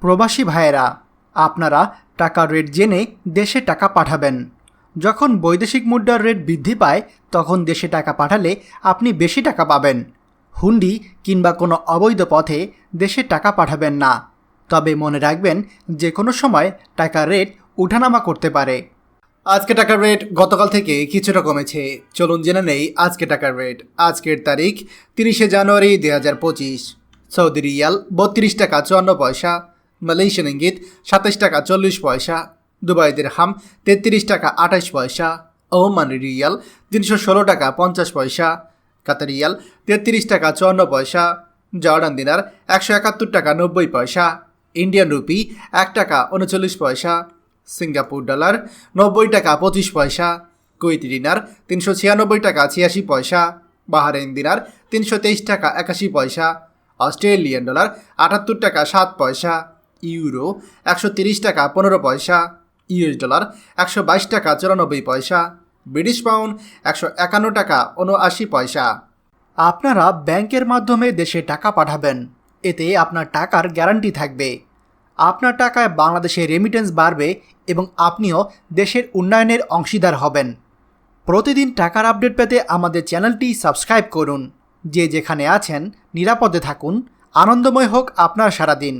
প্রবাসী ভাইয়েরা, আপনারা টাকার রেট জেনে দেশে টাকা পাঠাবেন। যখন বৈদেশিক মুদ্রার রেট বৃদ্ধি পায়, তখন দেশে টাকা পাঠালে আপনি বেশি টাকা পাবেন। হুন্ডি কিংবা কোনো অবৈধ পথে দেশে টাকা পাঠাবেন না। তবে মনে রাখবেন যে কোনো সময় টাকার রেট উঠানামা করতে পারে। আজকে টাকার রেট গতকাল থেকে কিছুটা কমেছে। চলুন জেনে নেই আজকে টাকার রেট। আজকের তারিখ তিরিশে জানুয়ারি দুই হাজার পঁচিশ। সৌদি রিয়াল বত্রিশ টাকা চুয়ান্ন পয়সা। মালয়েশিয়ান ইঙ্গিত সাতাশ টাকা চল্লিশ পয়সা। দুবাই দিরহাম, তেত্রিশ টাকা আঠাশ পয়সা। ওমান রিয়াল, তিনশো ষোলো টাকা পঞ্চাশ পয়সা। কাতার রিয়াল, তেত্রিশ টাকা চুয়ান্ন পয়সা। জর্ডান দিনার, একশো একাত্তর টাকা নব্বই পয়সা। ইন্ডিয়ান রুপি, এক টাকা উনচল্লিশ পয়সা। সিঙ্গাপুর ডলার, নব্বই টাকা পঁচিশ পয়সা। কুইত ডিনার তিনশো ছিয়ানব্বই টাকা ছিয়াশি পয়সা। বাহারেন দিনার, তিনশো তেইশ টাকা একাশি পয়সা। অস্ট্রেলিয়ান ডলার, আটাত্তর টাকা সাত পয়সা। ইউরো, একশো তিরিশ টাকা পনেরো পয়সা, ইউএস ডলার, একশো বাইশ টাকা চুরানব্বই পয়সা, ব্রিটিশ পাউন্ড, একশো একান্ন টাকা উনআশি পয়সা। আপনারা ব্যাংকের মাধ্যমে দেশে টাকা পাঠাবেন, এতে আপনার টাকার গ্যারান্টি থাকবে। আপনার টাকায় বাংলাদেশে রেমিটেন্স বাড়বে এবং আপনিও দেশের উন্নয়নের অংশীদার হবেন। প্রতিদিন টাকার আপডেট পেতে আমাদের চ্যানেলটি সাবস্ক্রাইব করুন। যে যেখানে আছেন, নিরাপদে থাকুন। আনন্দময় হোক আপনার সারাদিন।